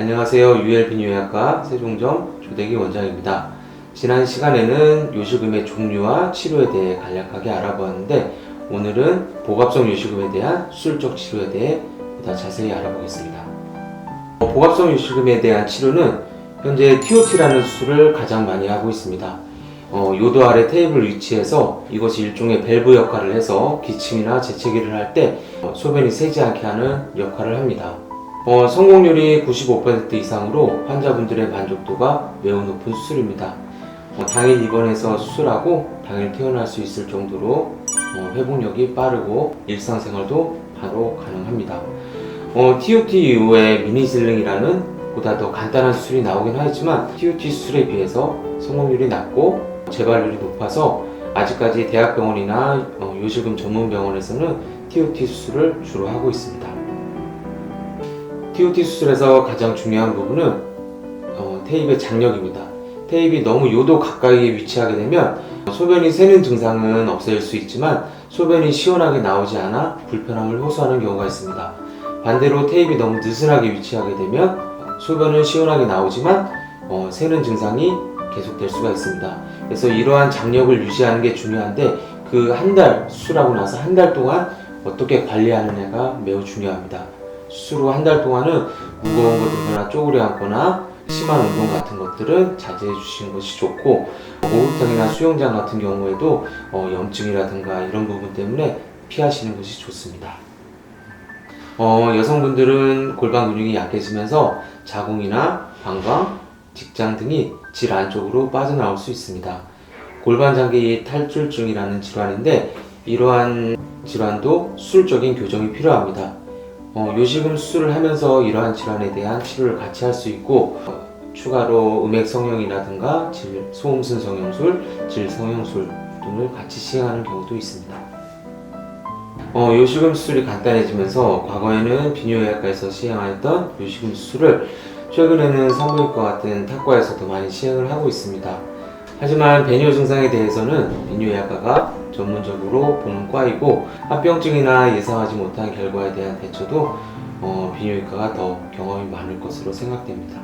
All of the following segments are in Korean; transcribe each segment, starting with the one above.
안녕하세요. UL비뇨약과 세종점 조대기 원장입니다. 지난 시간에는 요실금의 종류와 치료에 대해 간략하게 알아보았는데 오늘은 복합성 요실금에 대한 수술적 치료에 대해 보다 자세히 알아보겠습니다. 어, 복합성 요실금에 대한 치료는 현재 TOT라는 수술을 가장 많이 하고 있습니다. 어, 요도 아래 테이블 위치에서 이것이 일종의 밸브 역할을 해서 기침이나 재채기를 할때 어, 소변이 새지 않게 하는 역할을 합니다. 어, 성공률이 95% 이상으로 환자분들의 만족도가 매우 높은 수술입니다. 어, 당일 입원해서 수술하고 당일 퇴원할 수 있을 정도로 어, 회복력이 빠르고 일상생활도 바로 가능합니다. 어, TOT 이후에 미니슬링이라는 보다 더 간단한 수술이 나오긴 하지만 TOT 수술에 비해서 성공률이 낮고 재발률이 높아서 아직까지 대학병원이나 어, 요실금 전문 병원에서는 TOT 수술을 주로 하고 있습니다. TOT 수술에서 가장 중요한 부분은 어, 테이프의 장력입니다. 테이프이 너무 요도 가까이에 위치하게 되면 소변이 새는 증상은 없앨 수 있지만 소변이 시원하게 나오지 않아 불편함을 호소하는 경우가 있습니다. 반대로 테이프이 너무 느슨하게 위치하게 되면 소변은 시원하게 나오지만 어, 새는 증상이 계속될 수가 있습니다. 그래서 이러한 장력을 유지하는 게 중요한데 그 한 달 수술하고 나서 한 달 동안 어떻게 관리하느냐가 매우 중요합니다. 후한달 동안은 무거운 거 들거나 쪼그려 앉거나 심한 운동 같은 것들은 자제해 주시는 것이 좋고 목욕탕이나 수영장 같은 경우에도 어, 염증이라든가 이런 부분 때문에 피하시는 것이 좋습니다. 어, 여성분들은 골반 근육이 약해지면서 자궁이나 방광, 직장 등이 질 안쪽으로 빠져나올 수 있습니다. 골반 장기 탈출증이라는 질환인데 이러한 질환도 수술적인 교정이 필요합니다. 어, 요식음 수술을 하면서 이러한 질환에 대한 치료를 같이 할 수 있고 어, 추가로 음액 성형이라든가 질, 소음순 성형술, 질 성형술 등을 같이 시행하는 경우도 있습니다. 어, 요식음 수술이 간단해지면서 과거에는 비뇨의학과에서 시행하였던 요식음 수술을 최근에는 산부인과 같은 탁과에서도 많이 시행을 하고 있습니다. 하지만 배뇨 증상에 대해서는 비뇨의학과가 전문적으로 보는 과이고 합병증이나 예상하지 못한 결과에 대한 대처도 어, 비뇨기과가 더 경험이 많을 것으로 생각됩니다.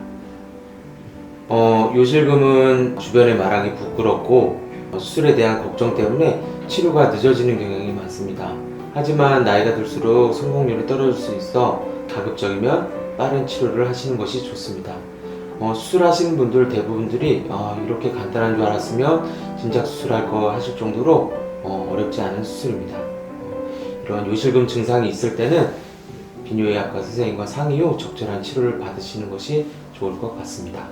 어, 요실금은 주변에 말하기 부끄럽고 어, 수술에 대한 걱정 때문에 치료가 늦어지는 경향이 많습니다. 하지만 나이가 들수록 성공률이 떨어질 수 있어 가급적이면 빠른 치료를 하시는 것이 좋습니다. 어, 수술하시는 분들 대부분들이 아, 이렇게 간단한 줄 알았으면 진작 수술할 거 하실 정도로 어, 어렵지 않은 수술입니다. 어, 이런 요실금 증상이 있을 때는 비뇨의학과 선생님과 상의 후 적절한 치료를 받으시는 것이 좋을 것 같습니다.